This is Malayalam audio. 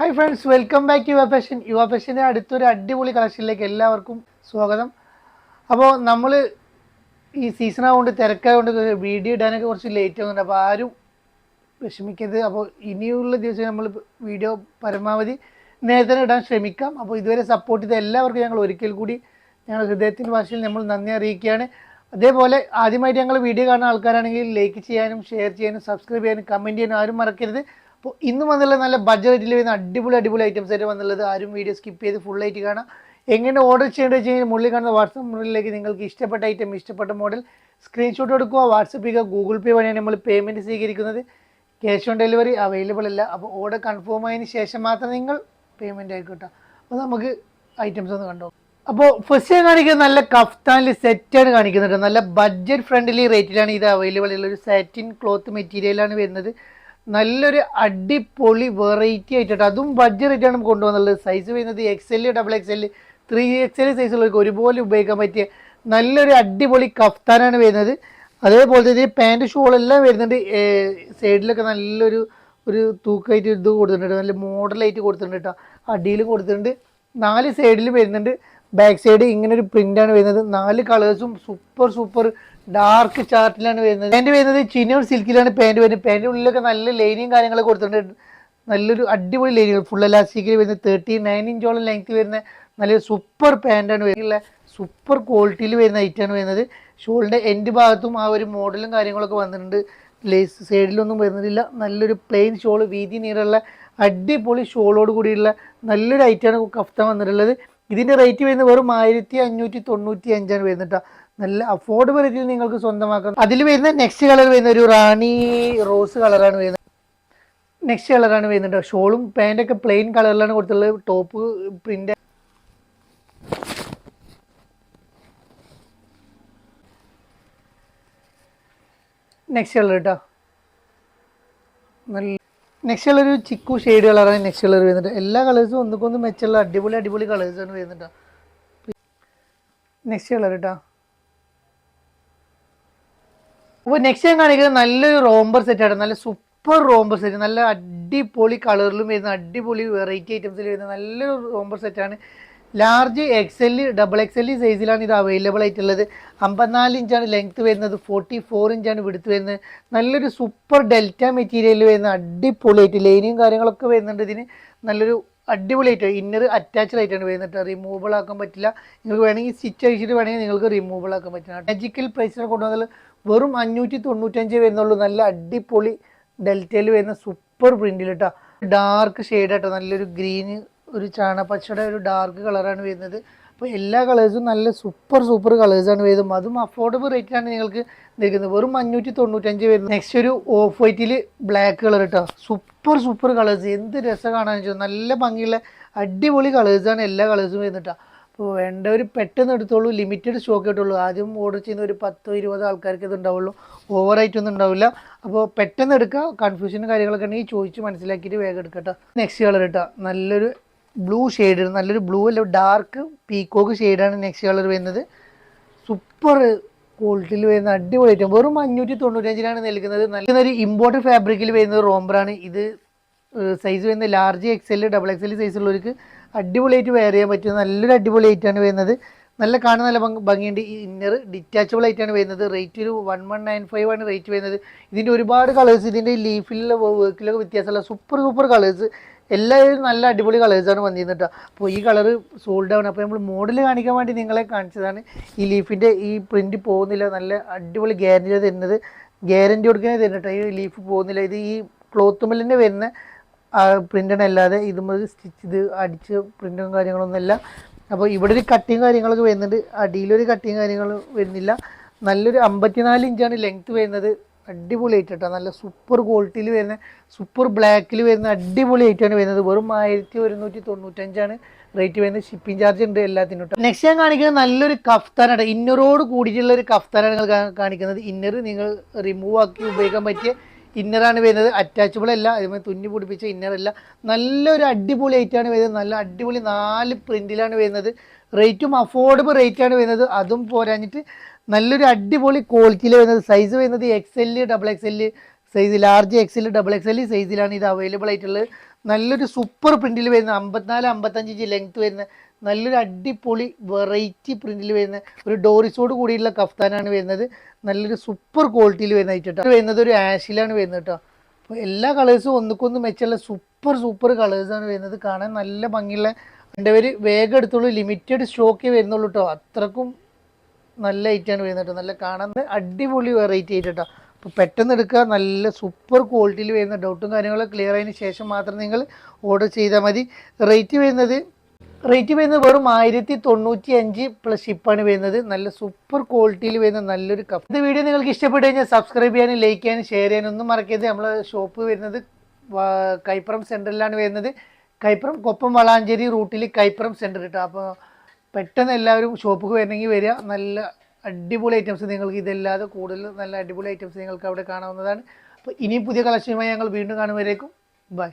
Hi friends welcome back Yuva fashion Yuva ഫാഷന്റെ അടുത്തൊരു അടിപൊളി കളക്ഷനിലേക്ക് എല്ലാവർക്കും സ്വാഗതം. അപ്പോൾ നമ്മൾ ഈ സീസൺ ആയതുകൊണ്ട് തിരക്കായതുകൊണ്ട് വീഡിയോ ഇടാനൊക്കെ കുറച്ച് ലേറ്റ് ആകുന്നുണ്ട് അപ്പോൾ ആരും വിഷമിക്കരുത്. അപ്പോൾ ഇനിയുള്ള ദിവസം നമ്മൾ വീഡിയോ പരമാവധി നേരത്തെ ഇടാൻ ശ്രമിക്കാം. അപ്പോൾ ഇതുവരെ സപ്പോർട്ട് ചെയ്ത എല്ലാവർക്കും ഞങ്ങൾ ഒരിക്കൽ കൂടി ഞങ്ങൾ ഹൃദയത്തിന്റെ ഭാഷയിൽ നമ്മൾ നന്ദി അറിയിക്കുകയാണ്. അതേപോലെ ആദ്യമായിട്ട് ഞങ്ങൾ വീഡിയോ കാണുന്ന ആൾക്കാരാണെങ്കിൽ ലൈക്ക് ചെയ്യാനും ഷെയർ ചെയ്യാനും സബ്സ്ക്രൈബ് ചെയ്യാനും കമന്റ് ചെയ്യാനും ആരും മറക്കരുത്. അപ്പോൾ ഇന്ന് വന്നുള്ള നല്ല ബഡ്ജറ്റിൽ വരുന്ന അടിപൊളി അടിപൊളി ഐറ്റംസ് ആയിട്ട് വന്നുള്ളത് ആരും വീഡിയോ സ്കിപ്പ് ചെയ്ത് ഫുൾ ആയിട്ട് കാണാം. എങ്ങനെ ഓർഡർ ചെയ്യേണ്ടത് വെച്ച് കഴിഞ്ഞാൽ മുകളിൽ കാണുന്ന വാട്സപ്പ് മുകളിലേക്ക് നിങ്ങൾക്ക് ഇഷ്ടപ്പെട്ട ഐറ്റം ഇഷ്ടപ്പെട്ട മോഡൽ സ്ക്രീൻഷോട്ട് എടുക്കുക. വാട്സപ്പ് ചെയ്യുക ഗൂഗിൾ പേ വഴിയാണ് നമ്മൾ പേയ്മെന്റ് സ്വീകരിക്കുന്നത്. ക്യാഷ് ഓൺ ഡെലിവറി അവൈലബിൾ അല്ല. അപ്പോൾ ഓർഡർ കൺഫേം ആയതിന് ശേഷം മാത്രം നിങ്ങൾ പേയ്മെന്റ് ആയിക്കോട്ടെ. അപ്പോൾ നമുക്ക് ഐറ്റംസ് ഒന്ന് കണ്ടോ അപ്പോൾ ഫസ്റ്റ് ഞാൻ കാണിക്കുന്നത് നല്ല കഫ്താനിൽ സെറ്റാണ് കാണിക്കുന്നത് നല്ല ബഡ്ജറ്റ് ഫ്രണ്ട്ലി റേറ്റിലാണ് ഇത് അവൈലബിൾ ഉള്ള. ഒരു സാറ്റിൻ ക്ലോത്ത് മെറ്റീരിയലാണ് വരുന്നത്. നല്ലൊരു അടിപൊളി വെറൈറ്റി ആയിട്ടാണ് അതും ബഡ്ജറ്റ് റേറ്റാണ് നമുക്ക് കൊണ്ടുവന്നുള്ളത്. സൈസ് വരുന്നത് X L double X L three X L സൈസുള്ളവർക്ക് ഒരുപോലെ ഉപയോഗിക്കാൻ പറ്റിയ നല്ലൊരു അടിപൊളി കഫ്താനാണ് വരുന്നത്. അതേപോലെ തന്നെ പാന്റ് ഷോളെല്ലാം വരുന്നുണ്ട്. സൈഡിലൊക്കെ നല്ലൊരു ഒരു തൂക്കമായിട്ട് ഇത് കൊടുത്തിട്ടുണ്ട് നല്ല മോഡലായിട്ട് കൊടുത്തിട്ടുണ്ട് കേട്ടോ. അടിയിൽ കൊടുത്തിട്ടുണ്ട്. നാല് സൈഡിൽ വരുന്നുണ്ട്. ബാക്ക് സൈഡ് ഇങ്ങനെ ഒരു പ്രിന്റ് ആണ് വരുന്നത്. നാല് കളേഴ്സും സൂപ്പർ സൂപ്പർ ഡാർക്ക് ചാർട്ടിലാണ് വരുന്നത്. പാന്റ് വരുന്നത് ചിനോൺ സിൽക്കിലാണ് പാന്റ് വരുന്നത്. പാന്റ് ഉള്ളിലൊക്കെ നല്ല ലൈനിങ് കാര്യങ്ങളൊക്കെ കൊടുത്തിട്ടുണ്ട്. നല്ലൊരു അടിപൊളി ലൈനിങ് ഫുൾ എലാസ്റ്റിക്കിൽ വരുന്നത് തേർട്ടി നയൻ ഇഞ്ചോളം ലെങ്ത് വരുന്ന നല്ലൊരു സൂപ്പർ പാന്റാണ് വരുന്നത്. സൂപ്പർ ക്വാളിറ്റിയിൽ വരുന്ന ഐറ്റാണ് വരുന്നത്. ഷോളിന്റെ എൻഡ് ഭാഗത്തും ആ ഒരു മോഡലും കാര്യങ്ങളൊക്കെ വന്നിട്ടുണ്ട്. ലേസ് സൈഡിലൊന്നും വരുന്നില്ല. നല്ലൊരു പ്ലെയിൻ ഷോൾ വീതി നീളമുള്ള അടിപൊളി ഷോളോട് കൂടിയുള്ള നല്ലൊരു ഐറ്റാണ് കഫ്ത വന്നിട്ടുള്ളത്. ഇതിന്റെ റേറ്റ് വരുന്നത് വെറും ആയിരത്തി അഞ്ഞൂറ്റി തൊണ്ണൂറ്റി അഞ്ചാണ് വരുന്നത്. നല്ല അഫോർഡബിൾ റേറ്റിൽ നിങ്ങൾക്ക് സ്വന്തമാക്കാം അതിൽ വരുന്ന നെക്സ്റ്റ് കളർ വരുന്ന ഒരു റാണി റോസ് കളറാണ് വരുന്നത് നെക്സ്റ്റ് കളറാണ് വരുന്നത് ട്ടോ. ഷോളും പാന്റൊക്കെ പ്ലെയിൻ കളറിലാണ് കൊടുത്തുള്ളത് ടോപ്പ് പ്രിന്റ് നെക്സ്റ്റ് കളർ കേട്ടോ നെക്സ്റ്റ് കളർ ചിക്കു ഷെയ്ഡ് കളറാണ് നെക്സ്റ്റ് കളർ വരുന്നുണ്ട് എല്ലാ കളേഴ്സും ഒന്നുക്കൊന്ന് മെച്ചുള്ള അടിപൊളി അടിപൊളി കളേഴ്സാണ് വരുന്നുണ്ട് നെക്സ്റ്റ് കളർ കേട്ടോ അപ്പോൾ നെക്സ്റ്റ് ഞാൻ കാണിക്കുന്നത് നല്ലൊരു റോംബർ സെറ്റ് ആണ് നല്ല സൂപ്പർ റോംബർ സെറ്റ് നല്ല അടിപൊളി കളറിലും വരുന്ന അടിപൊളി വെറൈറ്റി ഐറ്റംസിൽ വരുന്ന നല്ലൊരു റോംബർ സെറ്റാണ് large X L double X L സൈസിലാണ് ഇത് അവൈലബിൾ ആയിട്ടുള്ളത്. അമ്പത്തിനാല് ഇഞ്ചാണ് ലെങ്ത് വരുന്നത് ഫോർട്ടി ഫോർ ഇഞ്ചാണ് വിടുത്ത് വരുന്നത്. നല്ലൊരു സൂപ്പർ ഡെൽറ്റ മെറ്റീരിയൽ വരുന്ന അടിപൊളിയായിട്ട് ലൈനിയും കാര്യങ്ങളൊക്കെ വരുന്നുണ്ട് ഇതിന്. നല്ലൊരു അടിപൊളിയായിട്ട് ഇന്നർ അറ്റാച്ച്ഡ് ആയിട്ടാണ് വരുന്നത് റിമൂവബിൾ ആക്കാൻ പറ്റില്ല. നിങ്ങൾക്ക് വേണമെങ്കിൽ സ്റ്റിച്ച് അഴിച്ചിട്ട് വേണമെങ്കിൽ നിങ്ങൾക്ക് റിമൂവബിൾ ആക്കാൻ പറ്റില്ല. മാജിക്കൽ പ്രൈസിനെ കൊണ്ടുവന്നാൽ വെറും അഞ്ഞൂറ്റി തൊണ്ണൂറ്റഞ്ച് വരുന്നുള്ളൂ. നല്ല അടിപൊളി ഡെൽറ്റയിൽ വരുന്ന സൂപ്പർ പ്രിന്റിൽ കേട്ടോ. ഡാർക്ക് ഷെയ്ഡ് കേട്ടോ നല്ലൊരു ഗ്രീന് ഒരു ചാണപ്പച്ചയുടെ ഒരു ഡാർക്ക് കളറാണ് വരുന്നത്. അപ്പോൾ എല്ലാ കളേഴ്സും നല്ല സൂപ്പർ സൂപ്പർ കളേഴ്സാണ് വരുന്നത്. അതും അഫോർഡബിൾ റേറ്റിലാണ് നിങ്ങൾക്ക് നിൽക്കുന്നത് വെറും അഞ്ഞൂറ്റി തൊണ്ണൂറ്റഞ്ച് വരുന്നത്. നെക്സ്റ്റ് ഒരു ഓഫ് വൈറ്റിൽ ബ്ലാക്ക് കളർ കേട്ടോ സൂപ്പർ സൂപ്പർ കളേഴ്സ് എന്ത് രസം കാണാൻ വെച്ചാൽ നല്ല ഭംഗിയുള്ള അടിപൊളി കളേഴ്സാണ് എല്ലാ കളേഴ്സും വരുന്നത് അപ്പോൾ ഒരു പെട്ടെന്ന് എടുത്തോളൂ. ലിമിറ്റഡ് സ്റ്റോക്ക് കിട്ടുള്ളൂ ആദ്യം ഓർഡർ ചെയ്യുന്ന ഒരു പത്തോ ഇരുപതോ ആൾക്കാർക്ക് ഇത് ഉണ്ടാവുള്ളൂ. ഓവറായിട്ടൊന്നും ഉണ്ടാവില്ല. അപ്പോൾ പെട്ടെന്ന് എടുക്കുക കൺഫ്യൂഷനും കാര്യങ്ങളൊക്കെ ഉണ്ടെങ്കിൽ ചോദിച്ച് മനസ്സിലാക്കിയിട്ട് വേഗം എടുക്കട്ടോ നെക്സ്റ്റ് കളർ കേട്ടോ നല്ലൊരു ബ്ലൂ ഷെയ്ഡ് നല്ലൊരു ബ്ലൂ അല്ല ഡാർക്ക് പീക്കോക്ക് ഷെയ്ഡാണ് നെക്സ്റ്റ് കളർ വരുന്നത്. സൂപ്പർ ക്വാളിറ്റിയിൽ വരുന്ന ഐറ്റം വെറും അഞ്ഞൂറ്റി തൊണ്ണൂറ്റഞ്ചിനാണ് നൽകുന്നത് നല്ലൊരു ഇമ്പോർട്ടഡ് ഫാബ്രിക്കിൽ വരുന്നത് റോംബറാണ് ഇത് സൈസ് വരുന്നത് large X L double X L size ഉള്ളവർക്ക് അടിപൊളി അടിപൊളിയായിട്ട് വെയർ ചെയ്യാൻ പറ്റും നല്ലൊരു അടിപൊളി ആയിട്ടാണ് വരുന്നത്. നല്ല കാണാൻ നല്ല ഭംഗിയുണ്ട്. ഇന്നർ ഡിറ്റാച്ചബിൾ ആയിട്ടാണ് വരുന്നത്. റേറ്റ് ഒരു വൺ വൺ നയൻ ഫൈവ് ആണ് റേറ്റ് വരുന്നത്. ഇതിന്റെ ഒരുപാട് കളേഴ്സ് ഇതിന്റെ ലീഫിലുള്ള വർക്കിലൊക്കെ വ്യത്യാസമുള്ള സൂപ്പർ സൂപ്പർ കളേഴ്സ് എല്ലാവരും നല്ല അടിപൊളി കളേഴ്സാണ് വന്നിരുന്നത് കേട്ടോ അപ്പോൾ ഈ കളർ സോൾഡ് ആവണം അപ്പോൾ നമ്മൾ മോഡൽ കാണിക്കാൻ വേണ്ടി നിങ്ങളെ കാണിച്ചതാണ് ഈ ലീഫിന്റെ ഈ പ്രിന്റ് പോകുന്നില്ല നല്ല അടിപൊളി ഗ്യാരണ്ടി തരുന്നത്. ഗ്യാരണ്ടി കൊടുക്കുന്നത് തരുന്നിട്ട് ഈ ലീഫ് പോകുന്നില്ല. ഇത് ഈ ക്ലോത്ത് മില്ലിന്റെ വരുന്ന പ്രിന്റാണ് അല്ലാതെ ഇതുമ്പോൾ സ്റ്റിച്ച് ഇത് അടിച്ച് പ്രിന്റും കാര്യങ്ങളൊന്നുമല്ല അപ്പോൾ ഇവിടെ ഒരു കട്ടിങ് കാര്യങ്ങളൊക്കെ വരുന്നുണ്ട്. അടിയിലൊരു കട്ടിങ് കാര്യങ്ങൾ വരുന്നില്ല. നല്ലൊരു അമ്പത്തിനാല് ഇഞ്ചാണ് ലെങ്ത്ത് വരുന്നത്. അടിപൊളി കേട്ടോ നല്ല സൂപ്പർ ക്വാളിറ്റിയിൽ വരുന്ന സൂപ്പർ ബ്ലാക്കിൽ വരുന്ന അടിപൊളി ആയിട്ടാണ് വരുന്നത്. വെറും ആയിരത്തി ഒരുന്നൂറ്റി തൊണ്ണൂറ്റഞ്ചാണ് റേറ്റ് വരുന്നത്. ഷിപ്പിംഗ് ചാർജ് ഉണ്ട് എല്ലാത്തിനും നെക്സ്റ്റ് ഞാൻ കാണിക്കുന്നത് നല്ലൊരു കഫ്താനാണ് ഇന്നറോട് കൂടിയിട്ടുള്ള ഒരു കഫ്താനാണ് നിങ്ങൾ കാണിക്കുന്നത്. ഇന്നർ നിങ്ങൾ റിമൂവ് ആക്കി ഉപയോഗിക്കാൻ പറ്റിയ ഇന്നറാണ് വരുന്നത്. അറ്റാച്ചബിൾ അല്ല. അതുപോലെ തുന്നി പിടിപ്പിച്ച ഇന്നർ അല്ല. നല്ലൊരു അടിപൊളി ആയിട്ടാണ് വരുന്നത്. നല്ല അടിപൊളി നാല് പ്രിന്റിലാണ് വരുന്നത്. റേറ്റും അഫോർഡബിൾ റേറ്റാണ് വരുന്നത്. അതും പോരാഞ്ഞിട്ട് നല്ലൊരു അടിപൊളി ക്വാളിറ്റിയിൽ വരുന്നത്. സൈസ് വരുന്നത് X L double X L size large X L double X L സൈസിലാണ് ഇത് അവൈലബിൾ ആയിട്ടുള്ളത്. നല്ലൊരു സൂപ്പർ പ്രിന്റിൽ വരുന്ന അമ്പത്തിനാല് അമ്പത്തഞ്ച് ഇഞ്ച് ലെങ്ത് വരുന്ന നല്ലൊരു അടിപൊളി വെറൈറ്റി പ്രിന്റിൽ വരുന്ന ഒരു ഡോറിസോട് കൂടിയുള്ള കഫ്താനാണ് വരുന്നത്. നല്ലൊരു സൂപ്പർ ക്വാളിറ്റിയിൽ വരുന്ന ഐറ്റം വരുന്നത് ഒരു ആഷിലാണ് വരുന്നത് കേട്ടോ അപ്പോൾ എല്ലാ കളേഴ്സും ഒന്നുക്കൊന്ന് മെച്ചമുള്ള സൂപ്പർ സൂപ്പർ കളേഴ്സാണ് വരുന്നത്. കാണാൻ നല്ല ഭംഗിയുള്ള എന്റെ പേര് വേഗം എടുത്തുള്ളൂ ലിമിറ്റഡ് സ്റ്റോക്കേ വരുന്നുള്ളൂ കേട്ടോ അത്രക്കും നല്ല ഐറ്റാണ് വരുന്നത് കേട്ടോ. നല്ല കാണാൻ അടിപൊളി വെറൈറ്റി ആയിട്ട് അപ്പോൾ പെട്ടെന്ന് എടുക്കുക നല്ല സൂപ്പർ ക്വാളിറ്റിയിൽ വരുന്ന ഡൗട്ടും കാര്യങ്ങളൊക്കെ ക്ലിയർ ആയതിനു ശേഷം മാത്രം നിങ്ങൾ ഓർഡർ ചെയ്താൽ മതി. റേറ്റ് വരുന്നത് റേറ്റ് വരുന്നത് വെറും ആയിരത്തി തൊണ്ണൂറ്റി അഞ്ച് പ്ലസ് ഷിപ്പാണ് വരുന്നത്. നല്ല സൂപ്പർ ക്വാളിറ്റിയിൽ വരുന്ന നല്ലൊരു കപ്പ് ഇത് വീഡിയോ നിങ്ങൾക്ക് ഇഷ്ടപ്പെട്ട് കഴിഞ്ഞാൽ സബ്സ്ക്രൈബ് ചെയ്യാനും ലൈക്ക് ചെയ്യാനും ഷെയർ ചെയ്യാനും ഒന്നും മറക്കരുത്. നമ്മളെ ഷോപ്പ് വരുന്നത് കൈപ്പുറം സെന്ററിലാണ് വരുന്നത്. കൈപ്പുറം കൊപ്പം വളാഞ്ചേരി റൂട്ടിൽ കൈപ്പുറം സെന്റർ കിട്ടും. അപ്പോൾ പെട്ടെന്ന് എല്ലാവരും ഷോപ്പിൽ വരണമെങ്കിൽ വരിക. നല്ല അടിപൊളി ഐറ്റംസ് നിങ്ങൾക്ക് ഇതല്ലാതെ കൂടുതൽ നല്ല അടിപൊളി ഐറ്റംസ് നിങ്ങൾക്ക് അവിടെ കാണാവുന്നതാണ്. അപ്പോൾ ഇനിയും പുതിയ കളക്ഷനുമായി ഞങ്ങൾ വീണ്ടും കാണുമ്പോഴേക്കും ബൈ